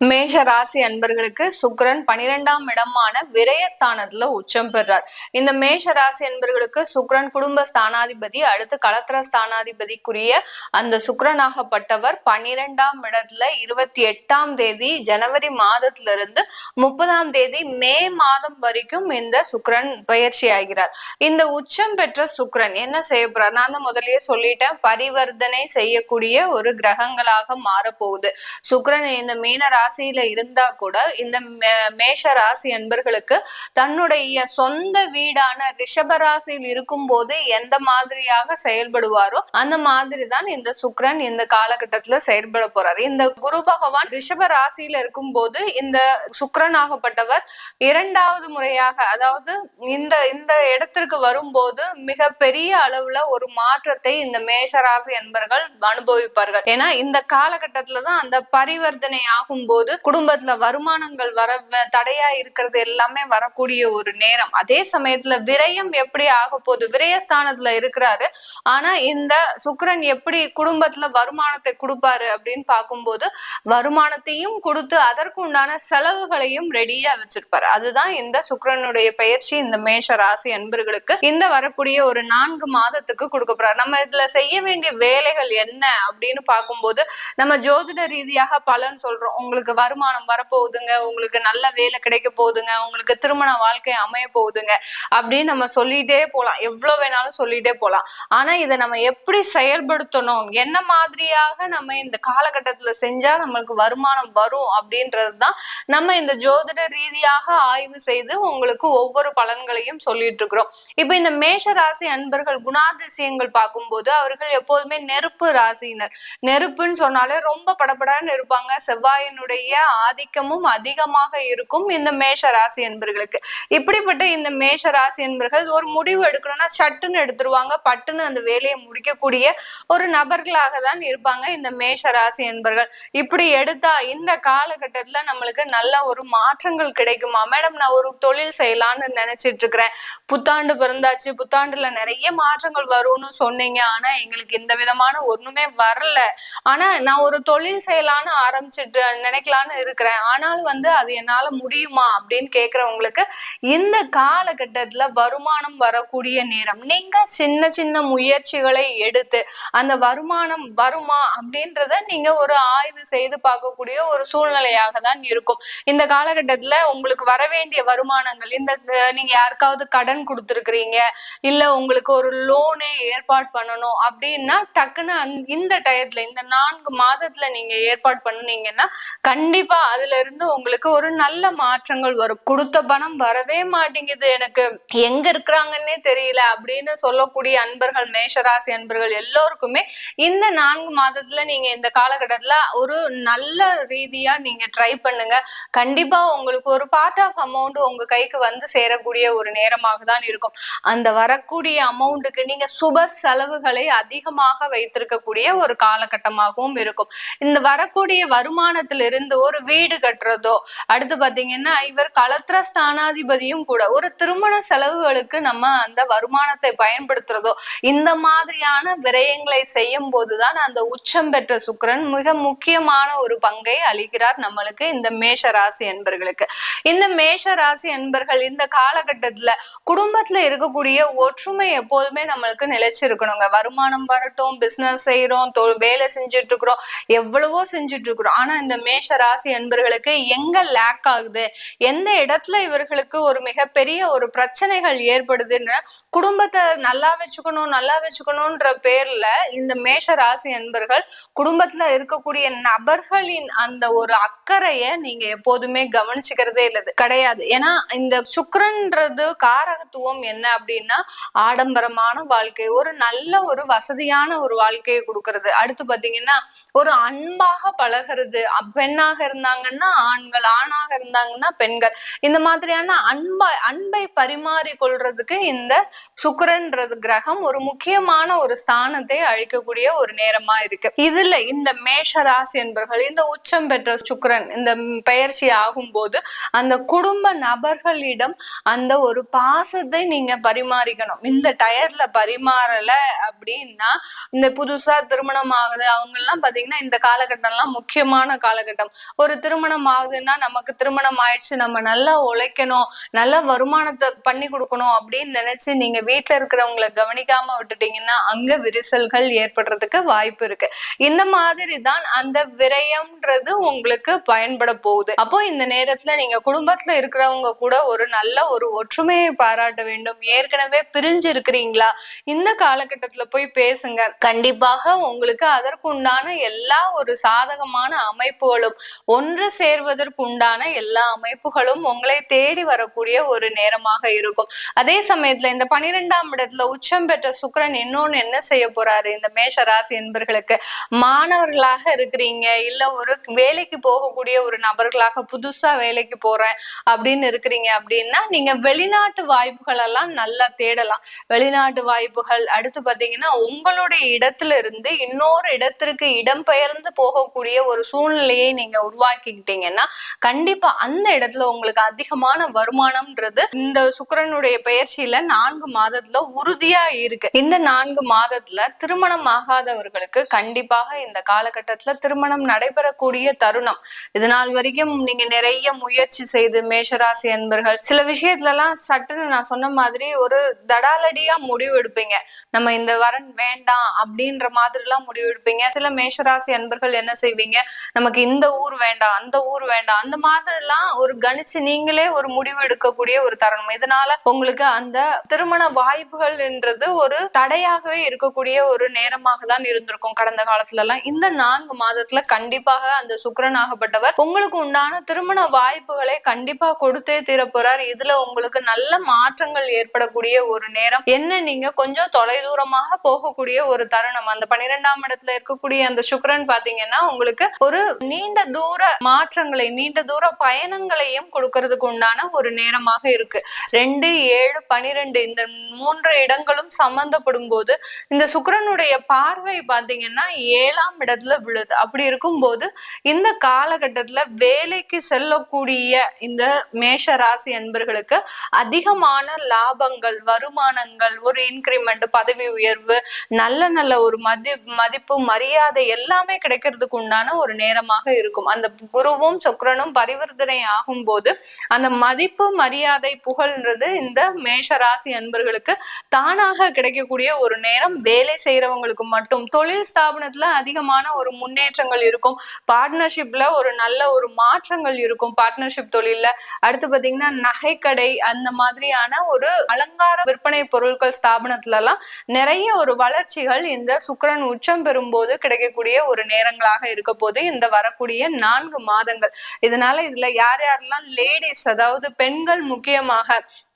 மேஷ ராசி அன்பர்களுக்கு சுக்கரன் பனிரெண்டாம் இடமான விரயஸ்தானத்துல உச்சம் பெறார். இந்த மேஷ ராசி அன்பர்களுக்கு சுக்கரன் குடும்ப ஸ்தானாதிபதி அடுத்து களத்திர ஸ்தானாதிபதிக்குரிய அந்த சுக்கரனாகப்பட்டவர் பனிரெண்டாம் இடத்துல இருபத்தி எட்டாம் தேதி ஜனவரி மாதத்துல இருந்து முப்பதாம் தேதி மே மாதம் வரைக்கும் இந்த சுக்கரன் பயிற்சி ஆகிறார். இந்த உச்சம் பெற்ற சுக்கரன் என்ன செய்ய போறார்? நான் தான் முதல்லயே சொல்லிட்டேன் பரிவர்த்தனை செய்யக்கூடிய ஒரு கிரகங்களாக மாறப்போகுது. சுக்கரன் இந்த மீன ராசியில இருந்தா கூட இந்த மேஷ ராசி அன்பர்களுக்கு தன்னுடைய சொந்த வீடான ரிஷப ராசியில் இருக்கும் போது எந்த மாதிரியாக செயல்படுவாரோ அந்த மாதிரி தான் இந்த சுக்ரன் இந்த காலகட்டத்துல செயல்பட போறாரு. இந்த குரு பகவான் ரிஷப ராசியில இருக்கும் போது இந்த சுக்கிரனாகப்பட்டவர் இரண்டாவது முறையாக அதாவது இந்த இந்த இடத்திற்கு வரும்போது மிக பெரிய அளவுல ஒரு மாற்றத்தை இந்த மேஷ ராசி என்பர்கள் அனுபவிப்பார்கள். ஏன்னா இந்த காலகட்டத்துலதான் அந்த பரிவர்த்தனை ஆகும்போது போது குடும்பத்துல வருமானங்கள் வர வ- தடையா இருக்கிறது எல்லாமே வரக்கூடிய ஒரு நேரம். அதே சமயத்துல விரயம் எப்படி ஆக போகுது? விரயஸ்தானத்துல இருக்கிறாரு. ஆனா இந்த சுக்கரன் எப்படி குடும்பத்துல வருமானத்தை கொடுப்பாரு அப்படின்னு பார்க்கும்போது வருமானத்தையும் கொடுத்து அதற்கு உண்டான செலவுகளையும் ரெடியா வச்சிருப்பாரு. அதுதான் இந்த சுக்கரனுடைய பயிற்சி இந்த மேஷ ராசி அன்பர்களுக்கு இந்த வரக்கூடிய ஒரு நான்கு மாதத்துக்கு கொடுக்க போறாரு. நம்ம இதுல செய்ய வேண்டிய வேலைகள் என்ன அப்படின்னு பார்க்கும்போது நம்ம ஜோதிட ரீதியாக பலன் சொல்றோம். உங்களுக்கு வருமானம் வரப்போகுதுங்க உங்களுக்கு நல்ல வேலை கிடைக்க போகுதுங்க உங்களுக்கு திருமண வாழ்க்கை அமைய போகுதுங்க அப்படின்னு நம்ம சொல்லிட்டே போலாம். எவ்வளவு வேணாலும் சொல்லிட்டே போகலாம் ஆனா இதை நம்ம எப்படி செயல்படுத்தணும்? என்ன மாதிரியாக நம்ம இந்த காலகட்டத்துல செஞ்சா நம்மளுக்கு வருமானம் வரும் அப்படின்றது தான் நம்ம இந்த ஜோதிட ரீதியாக ஆய்வு செய்து உங்களுக்கு ஒவ்வொரு பலன்களையும் சொல்லிட்டு இருக்கிறோம். இப்ப இந்த மேஷ ராசி அன்பர்கள் குணாதிசயங்கள் பார்க்கும்போது அவர்கள் எப்போதுமே நெருப்பு ராசியினர். நெருப்புன்னு சொன்னாலே ரொம்ப படபடன்னு இருப்பாங்க. செவ்வாயினுடைய ஆதிக்கமும் அதிகமாக இருக்கும் இந்த மேஷ ராசி என்பர்களுக்கு. இப்படிப்பட்ட இந்த மேஷ ராசி என்பர்கள் ஒரு முடிவு எடுக்கணும்னா சட்டுன்னு எடுத்துருவாங்க பட்டுன்னு அந்த வேலையை முடிக்கக்கூடிய ஒரு நபர்களாக தான் இருப்பாங்க இந்த மேஷ ராசி என்பர்கள். இப்படி எடுத்தா இந்த காலகட்டத்துல நம்மளுக்கு நல்ல ஒரு மாற்றங்கள் கிடைக்குமா? மேடம் நான் ஒரு தொழில் செய்யலாம்னு நினைச்சிட்டு இருக்கிறேன் புத்தாண்டு பிறந்தாச்சு புத்தாண்டுல நிறைய மாற்றங்கள் வரும்னு சொன்னீங்க. ஆனா எங்களுக்கு இந்த விதமான ஒண்ணுமே வரல. ஆனா நான் ஒரு தொழில் செய்யலாம்னு ஆரம்பிச்சிட்டு நினைக்கலான்னு இருக்கிறேன். ஆனாலும் வந்து அது என்னால முடியுமா அப்படின்னு கேக்குறவங்களுக்கு இந்த காலகட்டத்துல வருமானம் வரக்கூடிய நேரம். நீங்க சின்ன சின்ன முயற்சிகளை எடுத்து அந்த வருமானம் வருமா அப்படின்றத நீங்க ஒரு ஆய்வு செய்து பார்க்கக்கூடிய ஒரு சூழ்நிலையாக தான் இருக்கும். இந்த காலகட்டத்துல உங்களுக்கு வர வேண்டிய வருமானங்கள் இந்த நீங்க யாருக்காவது கடன் கொடுத்துருக்கிறீங்க இல்ல உங்களுக்கு ஒரு லோனே ஏற்பாடு பண்ணணும் அப்படின்னா டக்குன்னு இந்த டயத்துல இந்த நான்கு மாதத்துல நீங்க ஏற்பாடு பண்ணுனீங்கன்னா கண்டிப்பா அதுல இருந்து உங்களுக்கு ஒரு நல்ல மாற்றங்கள் வரும். கொடுத்த பணம் வரவே மாட்டேங்குது. எனக்கு எங்க இருக்கிறாங்கன்னே தெரியல அப்படின்னு சொல்லக்கூடிய அன்பர்கள் மேஷராசி அன்பர்கள் எல்லோருக்குமே இந்த நான்கு மாதத்துல நீங்க இந்த காலகட்டத்துல ஒரு நல்ல ரீதியா நீங்க ட்ரை பண்ணுங்க. கண்டிப்பா உங்களுக்கு ஒரு பார்ட் ஆஃப் அமௌண்ட் உங்க கைக்கு வந்து சேரக்கூடிய ஒரு நேரமாக தான் இருக்கும். அந்த வரக்கூடிய அமௌண்ட்டுக்கு நீங்க சுப செலவுகளை அதிகமாக வைத்திருக்கக்கூடிய ஒரு காலகட்டமாகவும் இருக்கும். இந்த வரக்கூடிய வருமானத்திலிருந்து ஒரு வீடு கட்டுறதோ அடுத்து பாத்தீங்கன்னா இவர் கலத்திர ஸ்தானாதிபதியும் கூட ஒரு திருமண செலவுகளுக்கு நம்ம அந்த வருமானத்தை பயன்படுத்துறதோ இந்த மாதிரியான விரயங்களை செய்யும் போதுதான் அந்த உச்சம் பெற்ற சுக்கிரன் மிக முக்கியமான ஒரு பங்கை அளிக்கிறார் நம்மளுக்கு இந்த மேஷ ராசி என்பர்களுக்கு. இந்த மேஷ ராசி என்பர்கள் இந்த காலகட்டத்துல குடும்பத்துல இருக்கக்கூடிய ஒற்றுமை எப்போதுமே நம்மளுக்கு நிலைச்சிருக்கணுங்க. வருமானம் வரட்டும் பிசினஸ் செய்யறோம் வேலை செஞ்சுட்டு இருக்கிறோம் எவ்வளவோ செஞ்சுட்டு இருக்கிறோம் ஆனா இந்த மேஷ ராசி என்பர்களுக்கு எங்க லேக் ஆகுது? எந்த இடத்துல இவர்களுக்கு ஒரு மிகப்பெரிய ஒரு பிரச்சனைகள் ஏற்படுதுன்னு குடும்பத்தை நல்லா வச்சுக்கணும் நல்லா வச்சுக்கணும்ன்ற பேர்ல இந்த மேஷ ராசி என்பர்கள் குடும்பத்துல இருக்கக்கூடிய நபர்களின் அந்த ஒரு அக்கறைய நீங்க எப்போதுமே கவனிச்சுக்கிறதே இல்லை கிடையாது. ஏன்னா இந்த சுக்கரன்றது காரகத்துவம் என்ன அப்படின்னா ஆடம்பரமான வாழ்க்கை ஒரு நல்ல ஒரு வசதியான ஒரு வாழ்க்கையை கொடுக்கறது. அடுத்து பாத்தீங்கன்னா ஒரு அன்பாக பழகிறது பெண்ணாக இருந்தாங்கன்னா ஆண்கள் ஆணாக இருந்தாங்கன்னா பெண்கள். இந்த மாதிரியான அன்பை அன்பை பரிமாறி கொள்றதுக்கு இந்த சுக்கரன்றது கிரகம் ஒரு முக்கியமான ஒரு ஸ்தானத்தை அழிக்கக்கூடிய ஒரு நேரமா இருக்கு. இதுல இந்த மேஷ ராசி இந்த உச்சம் பெற்ற சுக்கரன் இந்த பயிற்சி ஆகும் போது அந்த குடும்ப நபர்களிடம் அந்த ஒரு பாசத்தை நீங்க பரிமாறிக்கணும். இந்த டயர்ல பரிமாறல அப்படின்னா இந்த புதுசா திருமணம் ஆகுது அவங்க எல்லாம் பாத்தீங்கன்னா இந்த காலகட்டம்லாம் முக்கியமான காலகட்டம். ஒரு திருமணம் ஆகுதுன்னா நமக்கு திருமணம் ஆயிடுச்சு நம்ம நல்லா உழைக்கணும் நல்ல வருமானத்தை பண்ணி கொடுக்கணும் அப்படின்னு நினைச்சு நீங்க வீட்டுல இருக்கிறவங்களை கவனிக்காம விட்டுட்டீங்கன்னா அங்க விரிசல்கள் ஏற்படுறதுக்கு வாய்ப்பு இருக்கு. இந்த மாதிரி தான் அந்த விரயம்ன்றது உங்களுக்கு பயன்பட போகுது. அப்போ இந்த நேரத்துல நீங்க குடும்பத்துல இருக்கிறவங்க கூட ஒரு நல்ல ஒரு ஒற்றுமையை பாராட்ட வேண்டும். ஏற்கனவே பிரிஞ்சு இருக்கிறீங்களா இந்த காலகட்டத்துல போய் பேசுங்க. கண்டிப்பாக உங்களுக்கு அதற்குண்டான எல்லா ஒரு சாதகமான அமைப்புகளும் ஒன்று சேர்வதற்கு உண்டான எல்லா அமைப்புகளும் உங்களை தேடி வரக்கூடிய ஒரு நேரமாக இருக்கும். அதே சமயத்துல இந்த பனிரெண்டாம் இடத்துல உச்சம் பெற்ற சுக்கரன் இன்னொன்னு என்ன செய்ய போறாரு? இந்த மேஷ ராசி என்பர்களுக்கு மாணவர்களாக இருக்கிறீங்க. இல்ல ஒரு வேலைக்கு போகக்கூடிய ஒரு நபர்களாக புதுசா வேலைக்கு போறேன் அப்படின்னு இருக்கிறீங்க அப்படின்னா நீங்க வெளிநாட்டு வாய்ப்புகள் எல்லாம் நல்லா தேடலாம். வெளிநாட்டு வாய்ப்புகள் அடுத்து பாத்தீங்கன்னா உங்களுடைய இடத்துல இருந்து இன்னொரு இடத்திற்கு இடம்பெயர்ந்து போகக்கூடிய ஒரு சூழ்நிலையை நீங்க உருவாக்கிக்கிட்டீங்கன்னா கண்டிப்பா அந்த இடத்துல உங்களுக்கு அதிகமான வருமானம்ன்றது இந்த சுக்கரனுடைய பயிற்சியில நான்கு மாதத்துல உறுதியா இருக்கு. இந்த நான்கு மாதத்துல திருமணம் ஆகாதவர்களுக்கு கண்டிப்பாக இந்த காலகட்டத்துல திருமணம் நடைபெறக்கூடிய தருணம். இது நாள் வரைக்கும் நீங்க நிறைய முயற்சி செய்து மேஷராசி அன்பர்கள் சில விஷயத்துல எல்லாம் சட்டுன்னு நான் சொன்ன மாதிரி ஒரு தடாலடியா முடிவு எடுப்பீங்க. நம்ம இந்த வரன் வேண்டாம் அப்படின்ற மாதிரி எல்லாம் முடிவு எடுப்பீங்க. சில மேஷராசி அன்பர்கள் என்ன செய்வீங்க? நமக்கு இந்த ஊர் வேண்டாம் அந்த ஊர் வேண்டாம். அந்த மாதிரி எல்லாம் ஒரு கணிச்சு நீங்களே ஒரு முடிவு எடுக்கக்கூடிய ஒரு தருணம். இதனால உங்களுக்கு அந்த திருமண வாய்ப்புகள் என்றது ஒரு தடையாகவே இருக்கக்கூடிய ஒரு நேரமாக தான் இருந்திருக்கும் கடந்த காலத்துல எல்லாம் இந்த நான்கு மாதத்துல கண்டிப்பாக அந்த சுக்கரனாகப்பட்டவர் உங்களுக்கு உண்டான திருமண வாய்ப்புகளை கண்டிப்பா கொடுத்தே தீரப்போறார் இதுல உங்களுக்கு நல்ல மாற்றங்கள் ஏற்படக்கூடிய ஒரு நேரம். என்ன நீங்க கொஞ்சம் தொலைதூரமாக போகக்கூடிய ஒரு தருணம். அந்த பன்னிரெண்டாம் இடத்துல இருக்கக்கூடிய அந்த சுக்கரன் பாத்தீங்கன்னா உங்களுக்கு ஒரு நீண்ட தூர மாற்றங்களை நீண்ட தூர பயணங்களையும் கொடுக்கறதுக்கு உண்டான ஒரு நேரமாக இருக்கு. ரெண்டு ஏழு பனிரெண்டு இந்த மூன்று இடங்களும் சம்பந்தப்படும் போது இந்த சுக்கரனுடைய பார்வை பாத்தீங்கன்னா ஏழாம் இடத்துல விழுது. அப்படி இருக்கும் போது இந்த காலகட்டத்துல வேலைக்கு செல்லக்கூடிய இந்த மேஷ ராசி அன்பர்களுக்கு அதிகமான லாபங்கள் வருமானங்கள் ஒரு இன்கிரிமெண்ட் பதவி உயர்வு நல்ல நல்ல ஒரு மதி மதிப்பு மரியாதை எல்லாமே கிடைக்கிறதுக்கு உண்டான ஒரு நேரமாக இருக்கும். அந்த குருவும் சுக்கரனும் பரிவர்த்தனை ஆகும் போது அந்த மதிப்பு மரியாதை புகழ்ன்றது இந்த மேஷ ராசி அன்பர்களுக்கு தானாக கிடைக்கக்கூடிய ஒரு நேரம். வேலை செய்யறவங்களுக்கு மட்டும். தொழில் ஸ்தாபனத்துல அதிகமான ஒரு முன்னேற்றங்கள் இருக்கும். பார்ட்னர்ஷிப்ல ஒரு நல்ல ஒரு மாற்றங்கள் இருக்கும். பார்ட்னர்ஷிப் தொழில்ல. அடுத்து பாத்தீங்கன்னா நகைக்கடை அந்த மாதிரியான ஒரு அலங்கார விற்பனை பொருட்கள் ஸ்தாபனத்துல எல்லாம் நிறைய ஒரு வளர்ச்சிகள் இந்த சுக்கரன் உச்சம் பெறும்போது கிடைக்கக்கூடிய ஒரு நேரங்களாக இருக்க போது இந்த வரக்கூடிய வரக்கூடிய நான்கு மாதங்கள். இதனால இதுல யார் யாரெல்லாம் லேடிஸ் அதாவது பெண்கள் முக்கியமாக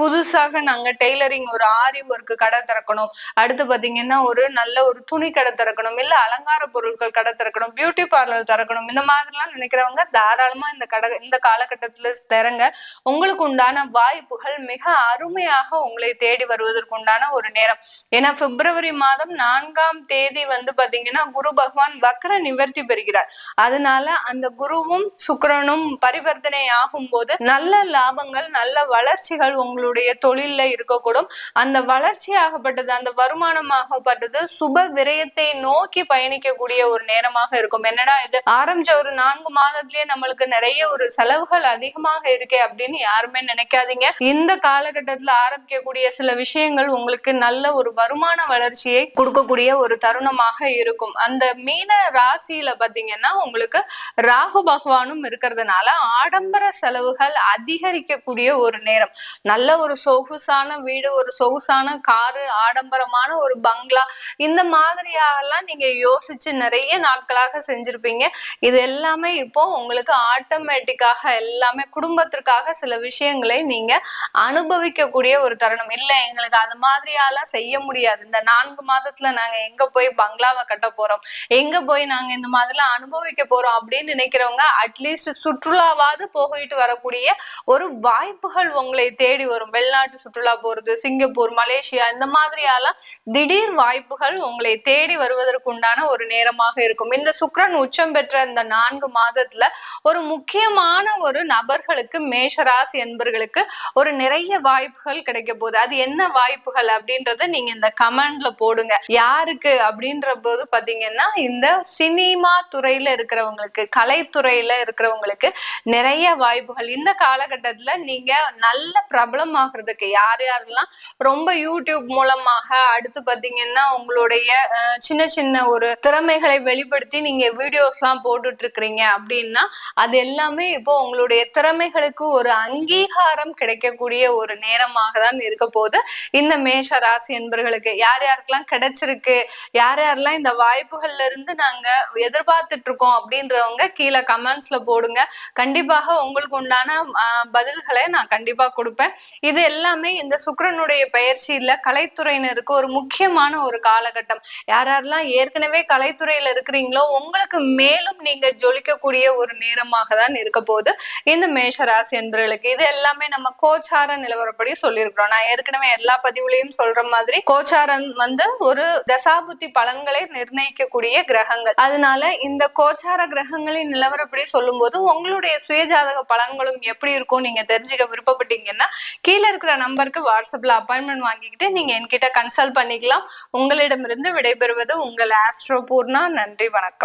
புதுசாக நாங்க டெய்லரிங் ஒரு ஆரி ஒர்க்கு கடை திறக்கணும். அடுத்து பாத்தீங்கன்னா ஒரு நல்ல ஒரு துணி கடை திறக்கணும் இல்ல அலங்கார பொருட்கள் கடை திறக்கணும் பியூட்டி பார்லர் திறக்கணும் இந்த மாதிரிலாம் நினைக்கிறவங்க தாராளமா இந்த கடை இந்த காலகட்டத்துல திறங்க உங்களுக்கு உண்டான வாய்ப்புகள் மிக அருமையாக உங்களை தேடி வருவதற்கு உண்டான ஒரு நேரம். ஏன்னா பிப்ரவரி மாதம் நான்காம் தேதி வந்து பாத்தீங்கன்னா குரு பகவான் வக்ர நிவர்த்தி பெறுகிறார். அதனால அந்த குருவும் சுக்கரனும் பரிவர்த்தனை ஆகும் போது நல்ல லாபங்கள் நல்ல வளர்ச்சிகள் உங்களுடைய தொழில்ல இருக்கக்கூடும். அந்த வளர்ச்சி ஆகப்பட்டது அந்த வருமானமாகப்பட்டது சுப விரயத்தை நோக்கி பயணிக்கக்கூடிய ஒரு நேரமாக இருக்கும். என்னடா இது? ஆரம்பிச்ச ஒரு நான்கு மாதத்திலேயே நம்மளுக்கு நிறைய ஒரு செலவுகள் அதிகமாக இருக்கே அப்படின்னு யாருமே நினைக்காதீங்க. இந்த காலகட்டத்துல ஆரம்பிக்கக்கூடிய சில விஷயங்கள் உங்களுக்கு நல்ல ஒரு வருமான வளர்ச்சியை கொடுக்கக்கூடிய ஒரு தருணமாக இருக்கும். அந்த மீன ராசியில பாத்தீங்கன்னா உங்களுக்கு ராகு பகவானும் இருக்கிறதுனால ஆடம்பர செலவுகள் அதிகரிக்கக்கூடிய ஒரு நேரம். நல்ல ஒரு சொகுசான வீடு ஒரு சொகுசான காரு ஆடம்பரமான ஒரு பங்களா இந்த மாதிரியாகலாம் நீங்க யோசிச்சு நிறைய நாட்களாக செஞ்சிருப்பீங்க. இது எல்லாமே இப்போ உங்களுக்கு ஆட்டோமேட்டிக்காக எல்லாமே குடும்பத்திற்காக சில விஷயங்களை நீங்க அனுபவிக்கக்கூடிய ஒரு தருணம். இல்லை எங்களுக்கு அது மாதிரியாலாம் செய்ய முடியாது. இந்த நான்கு மாதத்துல நாங்க எங்க போய் பங்களாவை கட்ட போறோம்? எங்க போய் நாங்க இந்த மாதிரிலாம் அனுபவிக்க போறோம்? அப்படின்னு நினைக்கிறவங்க அட்லீஸ்ட் சுற்றுலாவாவது போயிட்டு வரக்கூடிய ஒரு வாய்ப்புகள் உங்களை தேடி வரும். வெளிநாட்டு சுற்றுலா போறது சிங்கப்பூர் மலேசியா இந்த மாதிரியாலாம் திடீர் வாய்ப்புகள் உங்களை தேடி வருவதற்கு உண்டான ஒரு நேரமாக இருக்கும். இந்த சுக்ரன் உச்சம் பெற்ற இந்த நான்கு மாதத்துல ஒரு முக்கியமான ஒரு நபர்களுக்கு மேஷராசி என்பர்களுக்கு ஒரு நிறைய வாய்ப்புகள் கிடைக்க போகுது. அது என்ன வாய்ப்புகள் அப்படின்றத நீங்க இந்த கமெண்ட்ல போடுங்க. யாருக்கு அப்படின்ற போது பாத்தீங்கன்னா இந்த சினிமா துறையில இருக்கிறவங்களுக்கு கலைத்துறையில இருக்கிறவங்களுக்கு நிறைய வாய்ப்புகள். இந்த காலகட்டத்துல நீங்க நல்ல பிரபலம் ஆகுறதுக்கு யார் யாரெல்லாம் ரொம்ப யூடியூப் மூலமாக அடுத்து பாத்தீங்கன்னா உங்களுடைய சின்ன சின்ன ஒரு திறமைகளை வெளிப்படுத்தி நீங்க வீடியோஸ் எல்லாம் போட்டுட்டு இருக்கிறீங்க அப்படின்னா அது எல்லாமே இப்போ உங்களுடைய திறமைகளுக்கு ஒரு அங்கீகாரம் கிடைக்கக்கூடிய ஒரு நேரமாக தான் இருக்க போது இந்த மேஷ ராசி என்பர்களுக்கு யார் யாருக்கெல்லாம் கிடைச்சிருக்கு யார் யாரெல்லாம் இந்த வாய்ப்புகள்ல இருந்து நாங்க எதிர்பார்த்துட்டு இருக்கோம் அப்படின்றவங்க கீழே கமெண்ட்ஸ்ல போடுங்க. கண்டிப்பாக உங்களுக்கு உண்டான பதில்களை நான் கண்டிப்பா கொடுப்பேன். இது எல்லாமே இந்த சுக்கரனுடைய பயிற்சியில கலைத்துறையினருக்கு ஒரு முக்கியமான ஒரு காலகட்டம். யார் யாரெல்லாம் ஏற்கனவே கலைத்துறையில இருக்கிறீங்களோ உங்களுக்கு மேலும் நீங்க ஜொலிக்கக்கூடிய ஒரு நேரமாக தான் இருக்க போகுது. இந்த மேஷராசி என்பவர்களுக்கு இது எல்லாமே நம்ம கோச்சார நிலவரப்படி சொல்லியிருக்கிறோம். நான் ஏற்கனவே எல்லா பதிவுலையும் சொல்ற மாதிரி கோச்சாரம் வந்து ஒரு தசாபுத்தி பலன்களை நிர்ணயிக்கக்கூடிய கிரகங்கள். அதனால இந்த கோச்சார கிரகங்களின் நிலவரப்படி சொல்லும் போது உங்களுடைய சுயஜாதக பலன்களும் எப்படி இருக்கும்? நீங்க தெரிஞ்சுக்க விருப்பப்பட்டீங்கன்னா கீழே இருக்கிற நம்பருக்கு வாட்ஸ்அப்ல அப்பாயின்மெண்ட் வாங்கிக்கிட்டு நீங்க என்கிட்ட கன்சல்ட் பண்ணிக்கலாம். உங்களிடமிருந்து விடைபெறுவது உங்கள் ஆஸ்ட்ரோ பூர்ணா நன்றி வணக்கம்.